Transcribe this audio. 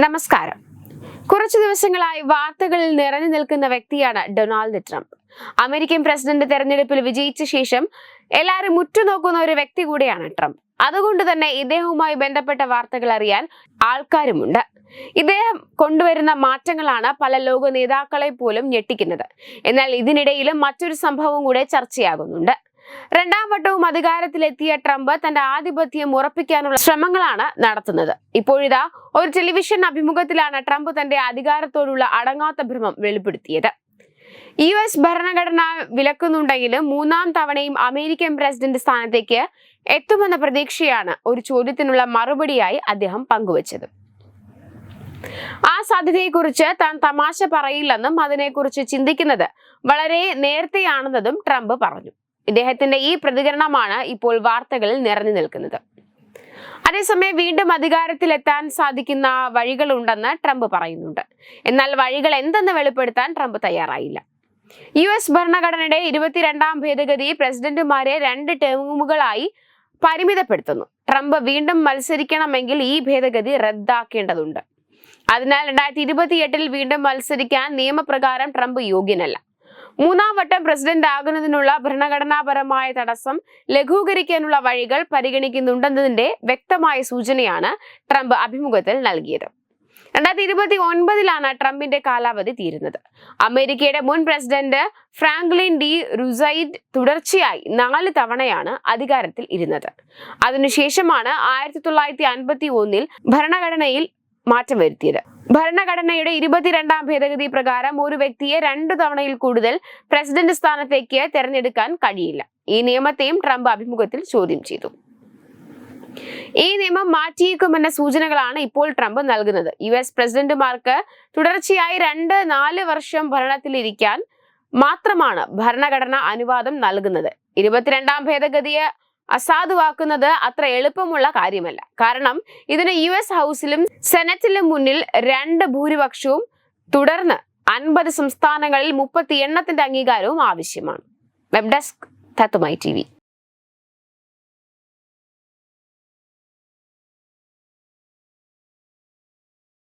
നമസ്കാരം. കുറച്ചു ദിവസങ്ങളായി വാർത്തകളിൽ നിറഞ്ഞു നിൽക്കുന്ന വ്യക്തിയാണ് ഡൊണാൾഡ് ട്രംപ്. അമേരിക്കൻ പ്രസിഡന്റ് തെരഞ്ഞെടുപ്പിൽ വിജയിച്ച ശേഷം എല്ലാവരും ഉറ്റുനോക്കുന്ന ഒരു വ്യക്തി കൂടിയാണ് ട്രംപ്. അതുകൊണ്ട് തന്നെ ഇദ്ദേഹവുമായി ബന്ധപ്പെട്ട വാർത്തകൾ അറിയാൻ ആൾക്കാരുമുണ്ട്. ഇദ്ദേഹം കൊണ്ടുവരുന്ന മാറ്റങ്ങളാണ് പല ലോക നേതാക്കളെ പോലും ഞെട്ടിക്കുന്നത്. എന്നാൽ ഇതിനിടയിലും മറ്റൊരു സംഭവം കൂടെ ചർച്ചയാകുന്നുണ്ട്. രണ്ടാം വട്ടവും അധികാരത്തിലെത്തിയ ട്രംപ് തന്റെ ആധിപത്യം ഉറപ്പിക്കാനുള്ള ശ്രമങ്ങളാണ് നടത്തുന്നത്. ഇപ്പോഴിതാ ഒരു ടെലിവിഷൻ അഭിമുഖത്തിലാണ് ട്രംപ് തന്റെ അധികാരത്തോടുള്ള അടങ്ങാത്ത ഭ്രമം വെളിപ്പെടുത്തിയത്. യു എസ് ഭരണഘടന വിലക്കുന്നുണ്ടെങ്കിലും മൂന്നാം തവണയും അമേരിക്കൻ പ്രസിഡന്റ് സ്ഥാനത്തേക്ക് എത്തുമെന്ന പ്രതീക്ഷയാണ് ഒരു ചോദ്യത്തിനുള്ള മറുപടിയായി അദ്ദേഹം പങ്കുവച്ചത്. ആ സാധ്യതയെക്കുറിച്ച് താൻ തമാശ പറയില്ലെന്നും അതിനെക്കുറിച്ച് ചിന്തിക്കുന്നത് വളരെ നേരത്തെയാണെന്നതും ട്രംപ് പറഞ്ഞു. ഇദ്ദേഹത്തിന്റെ ഈ പ്രതികരണമാണ് ഇപ്പോൾ വാർത്തകളിൽ നിറഞ്ഞു നിൽക്കുന്നത്. അതേസമയം വീണ്ടും അധികാരത്തിലെത്താൻ സാധിക്കുന്ന വഴികളുണ്ടെന്ന് ട്രംപ് പറയുന്നുണ്ട്. എന്നാൽ വഴികൾ എന്തെന്ന് വെളിപ്പെടുത്താൻ ട്രംപ് തയ്യാറായില്ല. യു എസ് ഭരണഘടനയുടെ ഇരുപത്തിരണ്ടാം ഭേദഗതി പ്രസിഡന്റുമാരെ രണ്ട് ടേമുകളായി പരിമിതപ്പെടുത്തുന്നു. ട്രംപ് വീണ്ടും മത്സരിക്കണമെങ്കിൽ ഈ ഭേദഗതി റദ്ദാക്കേണ്ടതുണ്ട്. അതിനാൽ രണ്ടായിരത്തി ഇരുപത്തിയെട്ടിൽ വീണ്ടും മത്സരിക്കാൻ നിയമപ്രകാരം ട്രംപ് യോഗ്യനല്ല. മൂന്നാം വട്ടം പ്രസിഡന്റ് ആകുന്നതിനുള്ള ഭരണഘടനാപരമായ തടസ്സം ലഘൂകരിക്കാനുള്ള വഴികൾ പരിഗണിക്കുന്നുണ്ടെന്നതിന്റെ വ്യക്തമായ സൂചനയാണ് ട്രംപ് അഭിമുഖത്തിൽ നൽകിയത്. രണ്ടായിരത്തി ഇരുപത്തി ഒൻപതിലാണ് ട്രംപിന്റെ കാലാവധി തീരുന്നത്. അമേരിക്കയുടെ മുൻ പ്രസിഡന്റ് ഫ്രാങ്ക്ലിൻ ഡി റുസൈഡ് തുടർച്ചയായി നാല് തവണയാണ് അധികാരത്തിൽ ഇരുന്നത്. അതിനുശേഷമാണ് ആയിരത്തി തൊള്ളായിരത്തി അൻപത്തി ഒന്നിൽ ഭരണഘടനയിൽ മാറ്റം വരുത്തിയത്. ഭരണഘടനയുടെ ഇരുപത്തിരണ്ടാം ഭേദഗതി പ്രകാരം ഒരു വ്യക്തിയെ രണ്ടു തവണയിൽ കൂടുതൽ പ്രസിഡന്റ് സ്ഥാനത്തേക്ക് തെരഞ്ഞെടുക്കാൻ കഴിയില്ല. ഈ നിയമത്തെയും ട്രംപ് അഭിമുഖത്തിൽ ചോദ്യം ചെയ്തു. ഈ നിയമം മാറ്റിയേക്കുമെന്ന സൂചനകളാണ് ഇപ്പോൾ ട്രംപ് നൽകുന്നത്. യു എസ് പ്രസിഡന്റുമാർക്ക് തുടർച്ചയായി രണ്ട് നാല് വർഷം ഭരണത്തിലിരിക്കാൻ മാത്രമാണ് ഭരണഘടന അനുവാദം നൽകുന്നത്. ഇരുപത്തിരണ്ടാം ഭേദഗതിയെ അസാധുവാക്കുന്നത് അത്ര എളുപ്പമുള്ള കാര്യമല്ല. കാരണം ഇതിന് യു എസ് ഹൗസിലും സെനറ്റിലും മുന്നിൽ രണ്ട് ഭൂരിപക്ഷവും തുടർന്ന് അൻപത് സംസ്ഥാനങ്ങളിൽ മുപ്പത്തി എണ്ണത്തിന്റെ അംഗീകാരവും ആവശ്യമാണ്. Web desk തത്തുമായി T